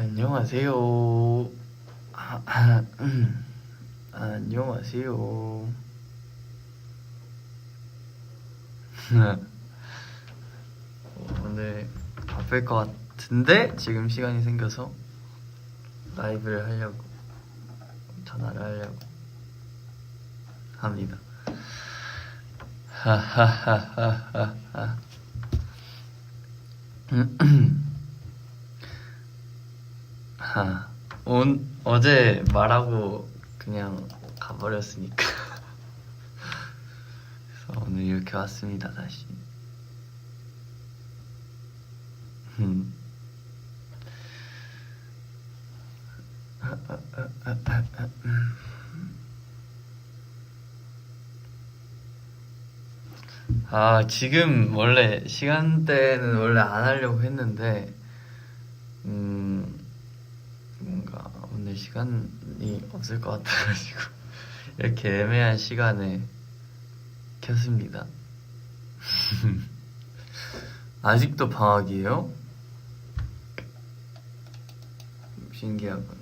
안녕하세요. 아, 아, 음. 안녕하세요. 오늘 바쁠 것 같은데 지금 시간이 생겨서 라이브를 하려고 전화를 하려고 합니다. 하하하하하. 하, 온 어제 말하고 그냥 가버렸으니까. 그래서 오늘 이렇게 왔습니다 다시. 음. 아 지금 원래 시간대는 원래 안 하려고 했는데 음 뭔가 오늘 시간이 없을 것 같아가지고 이렇게 애매한 시간에 켰습니다. 아직도 방학이에요? 신기하군.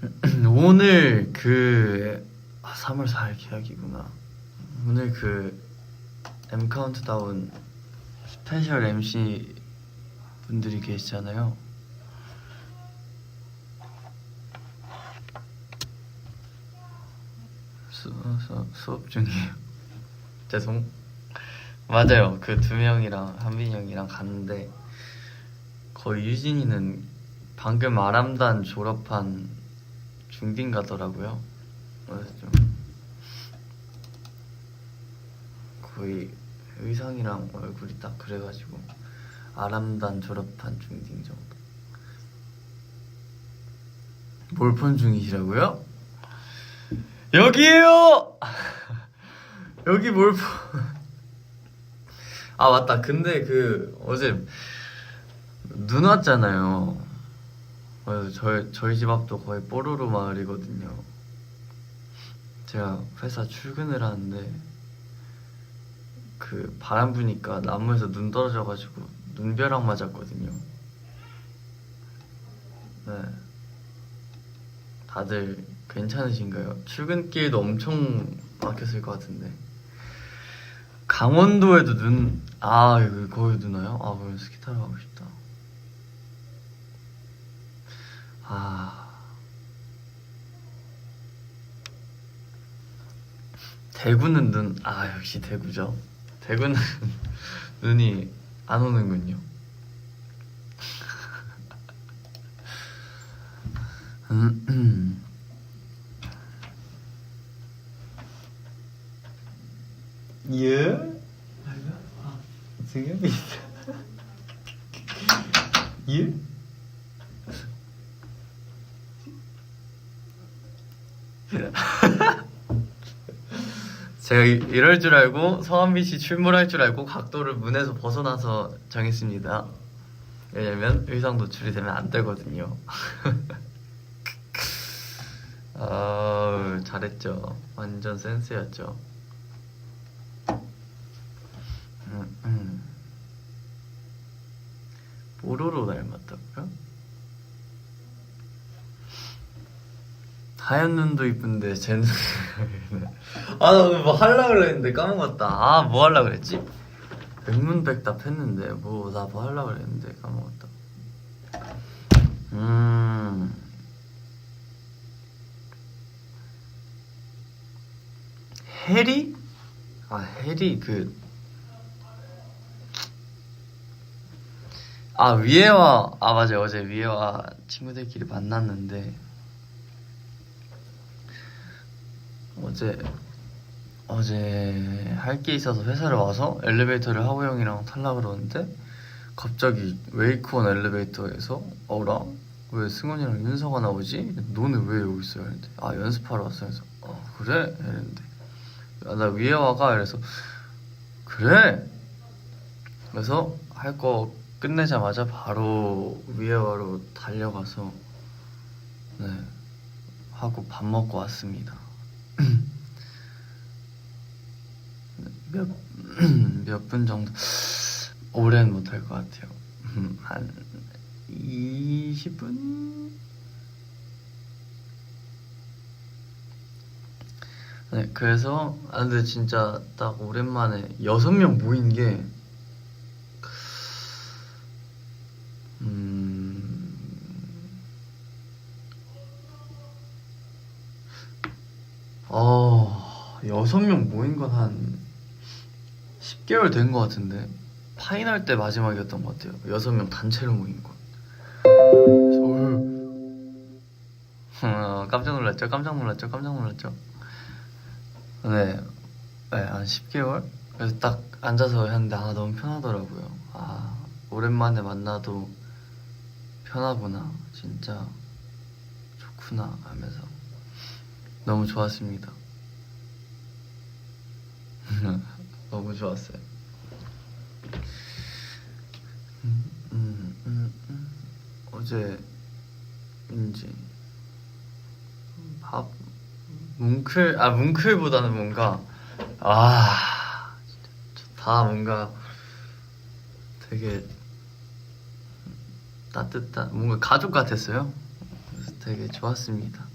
오늘 그 아, 3월 4일 계약이구나. 오늘 그 M 카운트다운 스페셜 MC 분들이 계시잖아요. 수, 수, 수업 중이에요. 죄송. 맞아요. 그 두 명이랑 한빈이 형이랑 갔는데 거의 유진이는 방금 아람단 졸업한 중딩 가더라고요. 그래서 좀 거의 의상이랑 얼굴이 딱 그래가지고 아람단 졸업한 중딩 정도. 몰폰 중이시라고요? 여기에요. 여기 몰폰. 아 맞다. 근데 그 어제 눈 왔잖아요. 저희 저희 집 앞도 거의 뽀로로 마을이거든요. 제가 회사 출근을 하는데 그 바람 부니까 나무에서 눈 떨어져가지고 눈벼락 맞았거든요. 네. 다들 괜찮으신가요? 출근길도 엄청 막혔을 것 같은데. 강원도에도 눈, 아, 여기 거기 눈 와요? 아, 그럼 스키 타러 가고 싶다. 아. 대구는 눈, 아, 역시 대구죠. 대구는 눈이 안 오는군요. 음, 음. 예? 아, 승엽이 예? 제가 이- 이럴 줄 알고 성한빈 씨 출몰할 줄 알고 각도를 문에서 벗어나서 정했습니다. 왜냐면 의상 노출이 되면 안 되거든요. 아 잘했죠. 완전 센스였죠. 음, 음. 뽀로로 닮았다고요? 하얀 눈도 이쁜데 제 눈. 아나 오늘 뭐 하려 그랬는데 까먹었다. 아뭐 하려 그랬지? 백문백답 했는데 뭐 나뭐 하려 그랬는데 까먹었다. 음. 해리? 아 해리 그. 아 위에와 아 맞아요 어제 위에와 친구들끼리 만났는데 어제 어제 할 게 있어서 회사를 와서 엘리베이터를 하우 형이랑 탈라 그러는데 갑자기 웨이크원 엘리베이터에서 어라 왜 승원이랑 윤서가 나오지? 너는 왜 여기 있어? 이랬는데 아 연습하러 왔어 그래서 어 그래? 이랬는데 아, 나 위에 와가 이래서 그래? 그래서 할 거 끝내자마자 바로 위에 와로 달려가서 네 하고 밥 먹고 왔습니다. 몇 몇 분 정도 오래는 못할 것 같아요. 음, 한 20분? 네, 그래서 아 근데 진짜 딱 오랜만에 여섯 명 모인 게 음. 어, 여섯 명 모인 건 한 10개월 된 것 같은데 파이널 때 마지막이었던 것 같아요. 여섯 명 단체로 모인 건. 어, 깜짝 놀랐죠? 깜짝 놀랐죠? 깜짝 놀랐죠? 네, 네, 한 10개월? 그래서 딱 앉아서 했는데, 아, 너무 편하더라고요. 아, 오랜만에 만나도 편하구나. 진짜 좋구나. 하면서 너무 좋았습니다. 너무 좋았어요. 음, 음, 음, 음. 어제, 인지. 밥 뭉클 아 뭉클보다는 뭔가 아 다 뭔가 되게 따뜻한 뭔가 가족 같았어요. 그래서 되게 좋았습니다.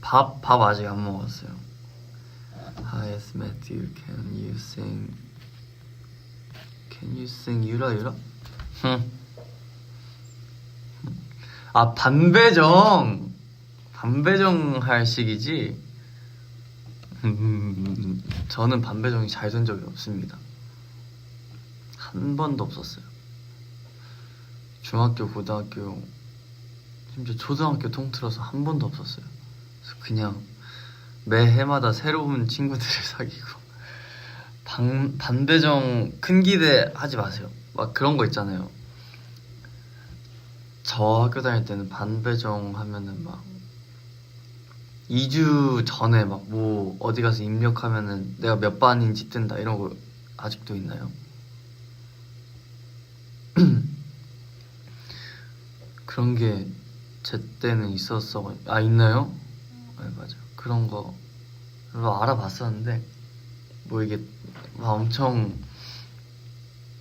밥밥 아직 안 먹었어요. Hi, it's Matthew. Can you sing? Can you sing 유라 유라? 아 반배정 반배정 할 시기지 음, 저는 반배정이 잘 된 적이 없습니다 한 번도 없었어요 중학교 고등학교 심지어 초등학교 통틀어서 한 번도 없었어요 그래서 그냥 매 해마다 새로운 친구들을 사귀고 반, 반배정 큰 기대 하지 마세요 막 그런 거 있잖아요 저 학교 다닐 때는 반배정 하면은 막 2주 전에 막 뭐 어디 가서 입력하면은 내가 몇 반인지 뜬다 이런 거 아직도 있나요? 그런 게 제 때는 있었어 아 있나요? 네 맞아 그런 거 알아봤었는데 뭐 이게 막 엄청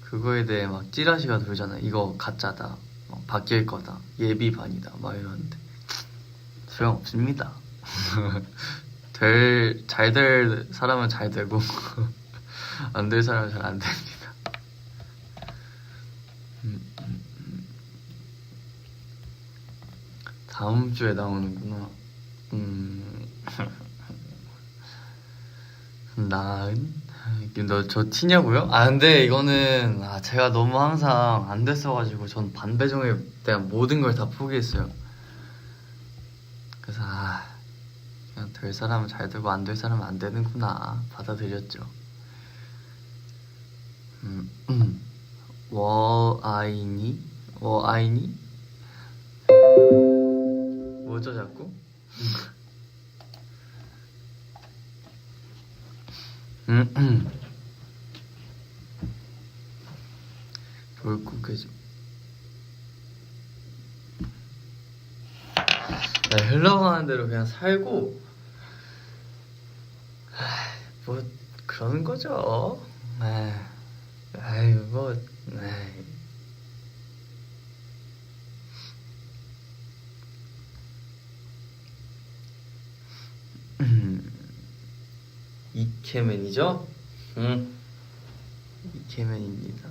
그거에 대해 막 찌라시가 돌잖아요 이거 가짜다 어, 바뀔 거다 예비 반이다 막 이러는데 소용 없습니다. 될 잘 될 사람은 잘 되고 안 될 사람은 잘 안 됩니다. 음, 음, 음. 다음 주에 나오는구나. 음. 나은? 너 저 티냐고요? 아 근데 이거는 아, 제가 너무 항상 안 됐어가지고 전 반배정에 대한 모든 걸 다 포기했어요. 그래서 아 그냥 될 사람은 잘 되고 안 될 사람은 안 되는구나 받아들였죠. 음, 음. 워아이니 워아이니 뭐죠 자꾸? 음, 음. 돌고개죠. 네, 흘러가는 대로 그냥 살고 아, 뭐 그러는 거죠. 아, 아유 뭐 아이. 음, 이케맨이죠? 응. 이케맨입니다.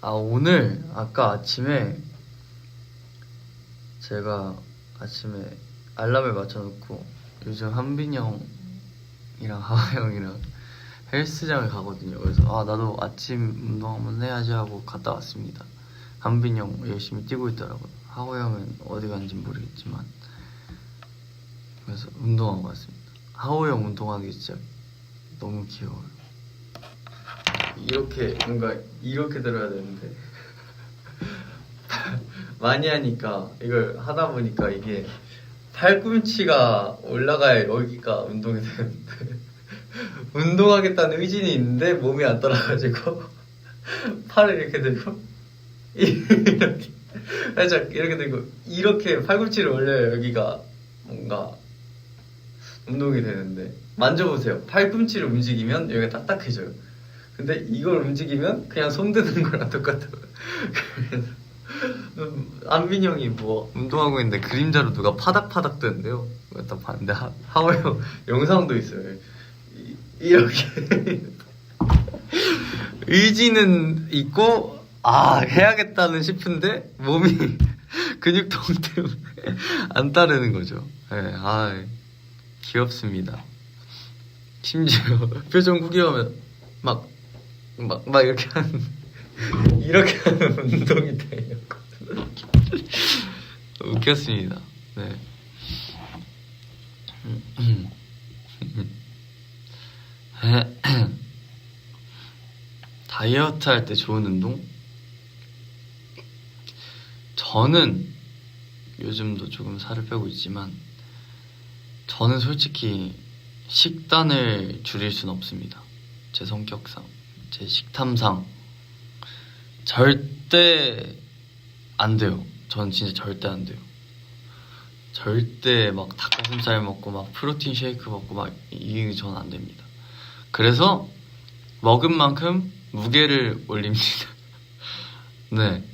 아 오늘 아까 아침에 제가 아침에 알람을 맞춰놓고 요즘 한빈이 형이랑 하하 형이랑 헬스장을 가거든요. 그래서 아 나도 아침 운동 한번 해야지 하고 갔다 왔습니다. 한빈이 형 열심히 뛰고 있더라고요. 하호 형은 어디 간지 모르겠지만 그래서 운동하고 왔습니다. 하호 형 운동하는 게 진짜 너무 귀여워요. 이렇게 뭔가 이렇게 들어야 되는데. 많이 하니까 이걸 하다 보니까 이게 팔꿈치가 올라가야 여기가 운동이 되는데. 운동하겠다는 의진이 있는데 몸이 안 따라가지고 팔을 이렇게 들고 이렇게 살짝 이렇게 들고 이렇게 팔꿈치를 올려야 여기가. 뭔가 운동이 되는데 만져보세요 팔꿈치를 움직이면 여기가 딱딱해져요 근데 이걸 움직이면 그냥 손 드는 거랑 똑같아. 그래서 음, 안민 형이 뭐 운동하고 있는데 그림자로 누가 파닥파닥 뜨는데요. 딱 봤는데 하, 하워 형 영상도 있어요. 이, 이렇게 의지는 있고 아 해야겠다는 싶은데 몸이 근육통 때문에 안 따르는 거죠. 예, 아 귀엽습니다. 심지어 표정 구겨하면 막 막, 막 이렇게 하는 이렇게 하는 운동이 돼요. 웃겼습니다. 네. 다이어트 할 때 좋은 운동? 저는 요즘도 조금 살을 빼고 있지만 저는 솔직히 식단을 줄일 순 없습니다. 제 성격상, 제 식탐상 절대 안 돼요. 전 진짜 절대 안 돼요. 절대 막 닭가슴살 먹고 막 프로틴 쉐이크 먹고 막 이게 전 안 됩니다. 그래서 먹은 만큼 무게를 올립니다. 네.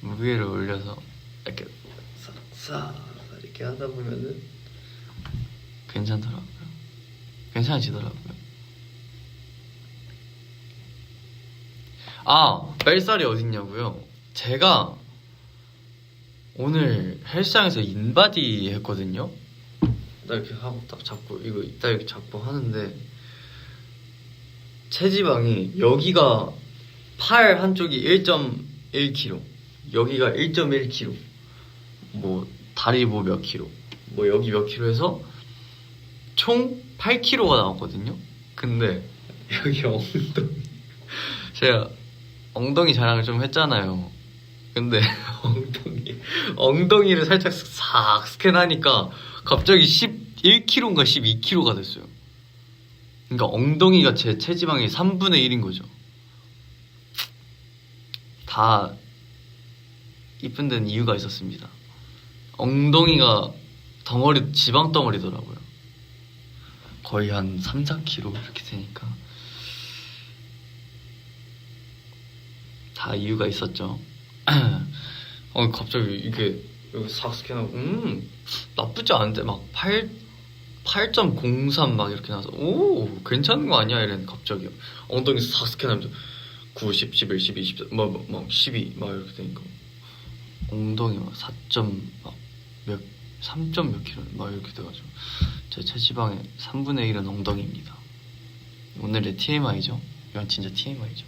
무게를 올려서 이렇게 싹싹 이렇게 하다 보면은 괜찮더라고요. 괜찮아지더라고요. 아, 뺄살이 어딨냐고요? 제가 오늘 헬스장에서 인바디 했거든요. 나 이렇게 하고 딱 잡고 이거 이따 이렇게 잡고 하는데 체지방이 여기가 팔 한쪽이 1.1kg, 여기가 1.1kg, 뭐 다리 뭐몇 킬로, 뭐 여기 몇 킬로해서 총 8kg가 나왔거든요. 근데 여기 엉덩이 제가 엉덩이 자랑을 좀 했잖아요. 근데 엉덩이 엉덩이를 살짝 싹 스캔하니까 갑자기 11kg인가 12kg가 됐어요. 그러니까 엉덩이가 제 체지방의 3분의 1인 거죠. 다 이쁜 데는 이유가 있었습니다. 엉덩이가 덩어리 지방 덩어리더라고요. 거의 한 3, 4kg 이렇게 되니까 다 이유가 있었죠. 어 갑자기 이게 여기 싹 스캔하고 음 나쁘지 않은데? 막 8, 8.03 막 이렇게 나서 오 괜찮은 거 아니야? 이랬는데 갑자기 엉덩이 싹 스캔하면서 9, 10, 11, 12, 13, 뭐, 뭐, 뭐 12, 막 이렇게 되니까. 엉덩이 막 4.몇 3점 몇 킬로 막 이렇게 돼가지고 제 체지방의 3분의 1은 엉덩이입니다. 오늘의 TMI죠. 이건 진짜 TMI죠.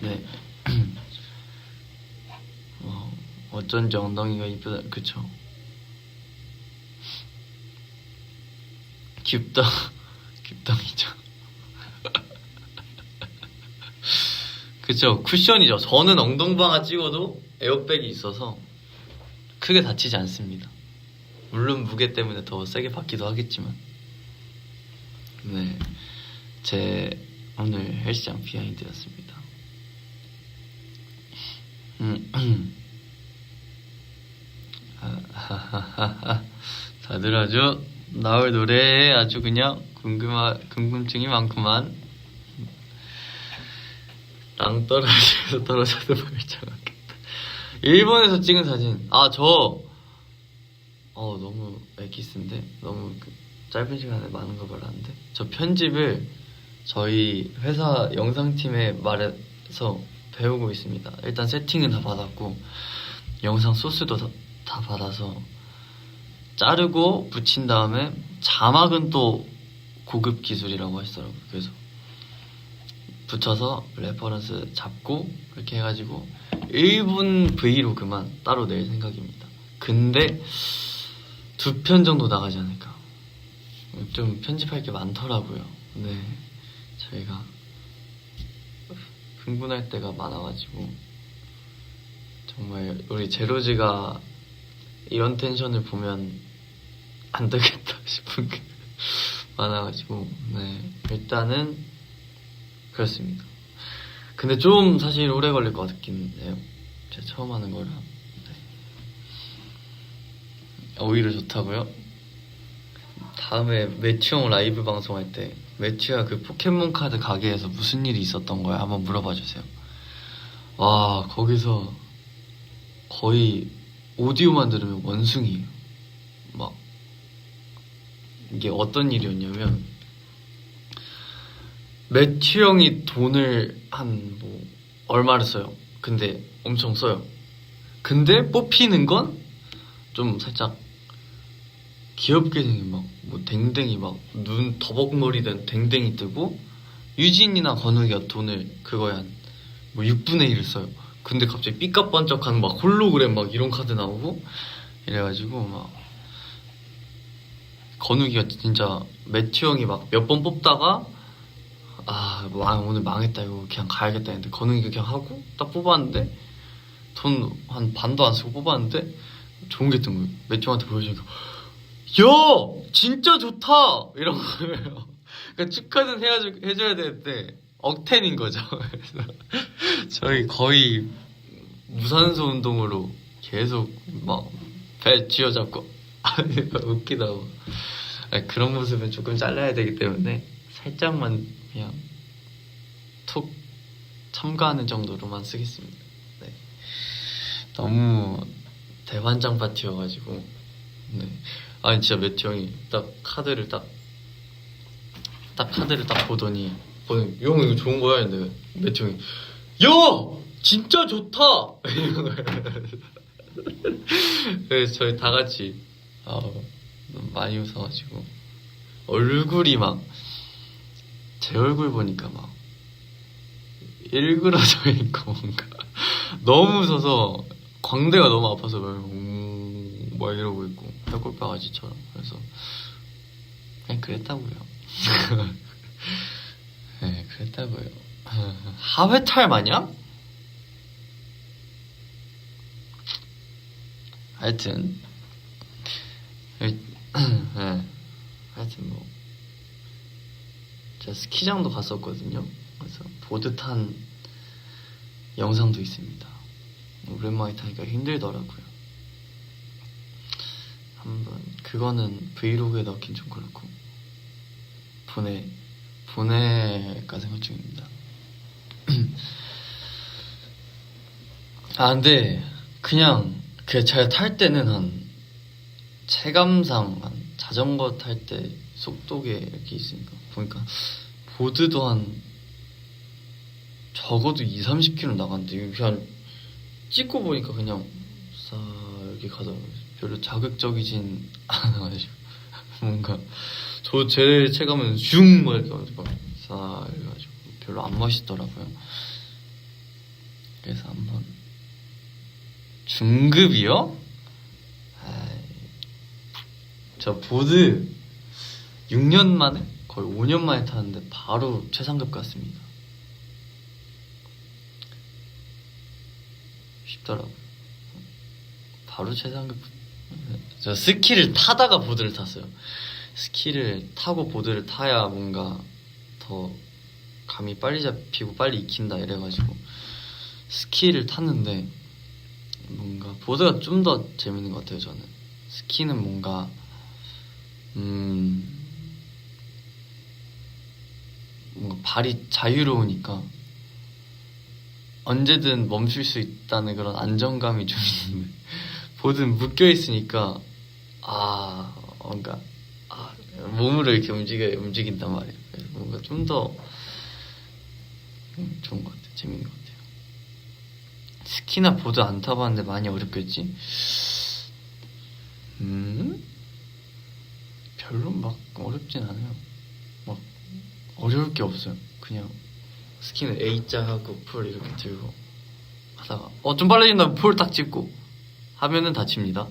네. 어, 어쩐지 엉덩이가 이쁘다. 그쵸? 깁덩, 깁덩이죠. 그쵸? 쿠션이죠. 저는 엉덩방아 찍어도 에어백이 있어서 크게 다치지 않습니다. 물론 무게 때문에 더 세게 받기도 하겠지만. 네. 제 오늘 헬스장 비하인드였습니다. 음, 하하하하. 다들 아주 나올 노래에 아주 그냥 궁금하, 궁금증이 많구만. 땅 떨어져서 떨어져도 멀쩡하겠다. 일본에서 찍은 사진. 아, 저, 어, 너무 엑기스인데? 너무 그 짧은 시간에 많은 거 말하는데? 저 편집을 저희 회사 영상팀에 말해서 배우고 있습니다. 일단 세팅은 다 받았고, 영상 소스도 다, 다 받아서 자르고 붙인 다음에 자막은 또 고급 기술이라고 하시더라고요. 그래서 붙여서 레퍼런스 잡고 이렇게 해가지고 1분 브이로그만 따로 낼 생각입니다. 근데 두 편 정도 나가지 않을까. 좀 편집할 게 많더라고요. 네. 저희가 흥분할 때가 많아가지고 정말 우리 제로즈가 이런 텐션을 보면 안 되겠다 싶은 게 많아가지고 네 일단은 그렇습니다. 근데 좀 사실 오래 걸릴 것 같긴 해요. 제가 처음 하는 거라. 네. 오히려 좋다고요? 다음에 매튜형 라이브 방송할 때 매튜야 그 포켓몬 카드 가게에서 무슨 일이 있었던 거야? 한번 물어봐 주세요. 와 거기서 거의 오디오만 들으면 원숭이에요. 막 이게 어떤 일이었냐면 매튜 형이 돈을 한 뭐 얼마를 써요. 근데 엄청 써요. 근데 뽑히는 건 좀 살짝 귀엽게 생긴 막 뭐 댕댕이 막 눈 더벅머리 된 댕댕이 뜨고 유진이나 건우기가 돈을 그거에 한뭐 6분의 1을 써요. 근데 갑자기 삐까번쩍한 막 홀로그램 막 이런 카드 나오고 이래가지고 막 건우기가 진짜 매튜 형이 막 몇 번 뽑다가 아 망, 오늘 망했다 이거 그냥 가야겠다 했는데 건우기가 그냥 하고 딱 뽑았는데 돈 한 반도 안 쓰고 뽑았는데 좋은 게 뜬 거예요. 매튜한테 보여주니까 야 진짜 좋다 이런 거예요. 그러니까 축하는 해야죠, 해줘야 되는데 억텐인 거죠. 그래서 저희 거의 무산소 운동으로 계속 막 배 쥐어잡고 아니 웃기다고 아니, 그런 모습은 조금 잘라야 되기 때문에 살짝만 그냥 툭 첨가하는 정도로만 쓰겠습니다. 네. 너무 대환장 파티여가지고 네. 아니 진짜 매튜 형이 딱 카드를 딱 딱 카드를 딱 보더니 보는 형 이거 좋은 거야 했는데 매튜 형이 야 진짜 좋다. 그래서 저희 다 같이 아, 너무 많이 웃어가지고 얼굴이 막 제 얼굴 보니까 막 일그러져 있고 뭔가 너무 웃어서 광대가 너무 아파서 막, 음, 막 이러고 있고 뼈골바가지처럼 그래서 그냥 그랬다고요. 네, 그랬다고요. 하회탈 마냥? 하여튼 네, 하여튼 뭐 제가 스키장도 갔었거든요. 그래서 보드 탄 영상도 있습니다. 오랜만에 타니까 힘들더라고요. 한번 그거는 브이로그에 넣긴 좀 그렇고 보내 보내까 생각 중입니다. 아 근데 그냥 그 제가 탈 때는 한 체감상 한 자전거 탈 때 속도계 이렇게 있으니까 보니까 보드도 한 적어도 2, 30km 나갔는데 이거 그냥 찍고 보니까 그냥 싹 이렇게 가더라고요. 별로 자극적이진 않아가지고 뭔가 저 제 체감은 슝막 이렇게 가지고 싹 이래가지고 별로 안 멋있더라고요. 그래서 한번 중급이요? 저 보드 6년 만에 거의 5년 만에 타는데 바로 최상급 갔습니다. 쉽더라고요. 바로 최상급. 저 스키를 타다가 보드를 탔어요. 스키를 타고 보드를 타야 뭔가 더 감이 빨리 잡히고 빨리 익힌다 이래가지고 스키를 탔는데 뭔가 보드가 좀 더 재밌는 것 같아요 저는 스키는 뭔가 음 뭔가 발이 자유로우니까 언제든 멈출 수 있다는 그런 안정감이 좀 있는데 보드는 묶여 있으니까 아 뭔가 아, 몸으로 이렇게 움직여 움직인단 말이에요. 뭔가 좀 더 좋은 것 같아요. 재밌는 것 같아요. 스키나 보드 안 타봤는데 많이 어렵겠지? 음? 별로 막 어렵진 않아요. 막 어려울 게 없어요. 그냥 스키는 A자 하고 풀 이렇게 들고 하다가 어 좀 빨라진다 풀딱 찝고 하면은 다칩니다.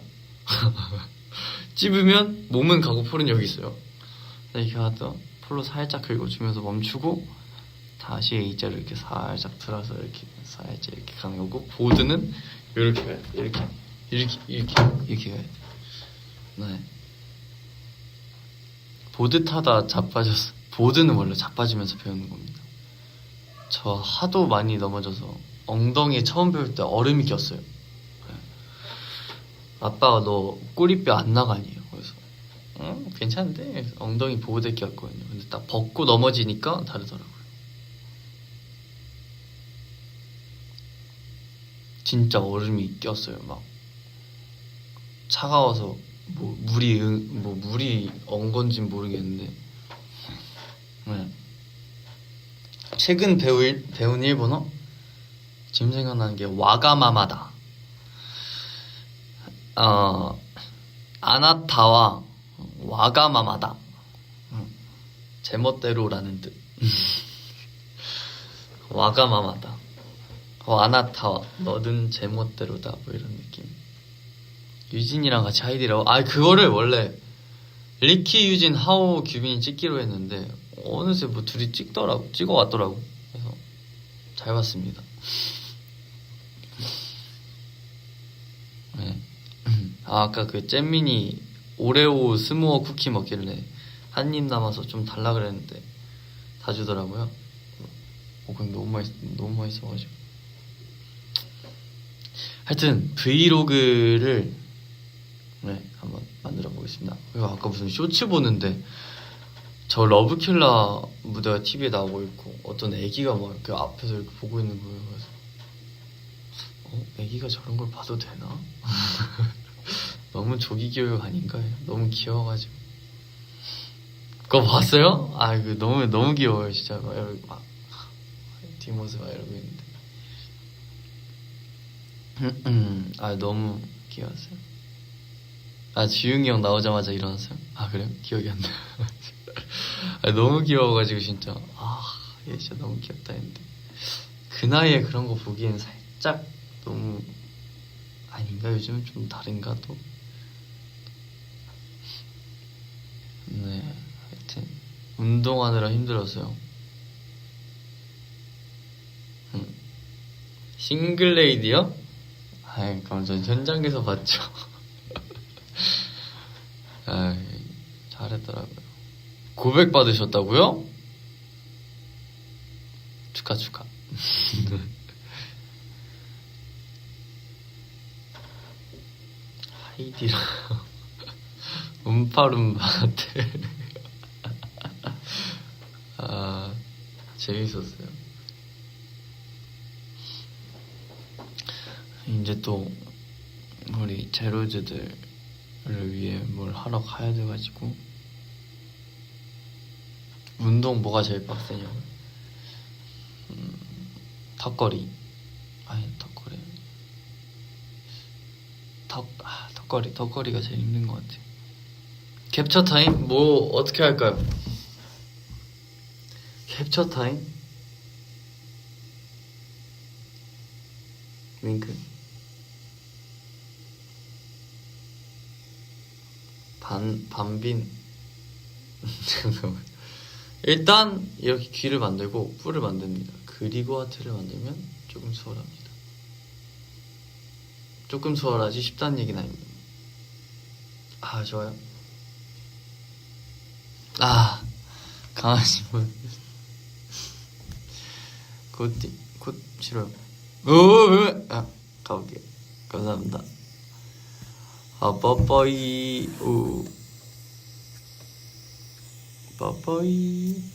찝으면 몸은 가고 풀은 여기 있어요. 이렇게 하다 풀로 살짝 긁어주면서 멈추고 다시 A자로 이렇게 살짝 들어서 이렇게 살짝 이렇게 가는 거고 보드는 이렇게 가야 돼. 이렇게 이렇게 이렇게 이렇게 가야 돼. 네. 보드 타다 자빠졌어. 보드는 원래 자빠지면서 배우는 겁니다. 저 하도 많이 넘어져서 엉덩이에 처음 배울 때 얼음이 꼈어요. 네. 아빠가 너 꼬리뼈 안 나가니요. 그래서 응? 괜찮은데 그래서 엉덩이 보호대 꼈거든요. 근데 딱 벗고 넘어지니까 다르더라고요. 진짜 얼음이 꼈어요. 막 차가워서 뭐 물이 응- 뭐 물이 엉 건진 모르겠는데. 네. 최근 배울 배운 일본어 지금 생각나는 게 와가마마다. 어 아나타와 와가마마다. 음, 제멋대로라는 뜻. 와가마마다. 어, 아나타와 너든 제멋대로다 뭐 이런 느낌. 유진이랑 같이 하이디라고. 아 그거를 원래 리키 유진 하오 규빈이 찍기로 했는데 어느새 뭐 둘이 찍더라고 찍어 왔더라고. 그래서 잘 봤습니다. 네. 아, 아까 그 잼민이 오레오 스모어 쿠키 먹길래 한 입 남아서 좀 달라 그랬는데 다 주더라고요. 어, 근데 너무 맛있 너무 맛있어가지고. 하여튼 브이로그를 네 한번 만들어 보겠습니다. 그리고 아까 무슨 쇼츠 보는데 저 러브킬라 무대가 TV에 나오고 있고 어떤 애기가 막 이렇게 앞에서 이렇게 보고 있는 거예요. 그래서 어, 애기가 저런 걸 봐도 되나? 너무 조기 교육 아닌가 요? 너무 귀여워가지고. 그거 봤어요? 아, 그 너무 너무 귀여워요, 진짜. 막 이러고 막 뒷모습 막 이러고 있는데. 아, 너무 귀여웠어요. 아, 지웅이 형 나오자마자 일어났어요? 아, 그래요? 기억이 안 나. 아, 너무 귀여워가지고 진짜 아, 얘 진짜 너무 귀엽다 했는데 그 나이에 그런 거 보기엔 살짝 너무 아닌가 요즘은 좀 다른가 또. 네, 하여튼 운동하느라 힘들었어요. 음. 싱글레이디요? 아이, 그럼 전 현장에서 봤죠. 아이, 잘했더라고요. 고백 받으셨다고요? 축하 축하. 하이디랑 음파룸바한테 아 재밌었어요. 이제 또 우리 제로즈들을 위해 뭘 하러 가야 돼가지고 운동 뭐가 제일 빡세냐? 음, 턱걸이. 아니 턱걸이. 턱, 아, 턱걸이, 턱걸이가 제일 힘든 것 같아요. 캡처 타임? 뭐 어떻게 할까요? 캡처 타임? 윙크. 반 반빈. 잠깐만. 일단 이렇게 귀를 만들고 뿔을 만듭니다. 그리고 하트를 만들면 조금 수월합니다. 조금 수월하지 쉽다는 얘기는 아닙니다. 아 좋아요. 아 강아지 분. 굿띠 굿 싫어요. 오아 가볼게요. 감사합니다. 아 빠빠이 오 빠빠이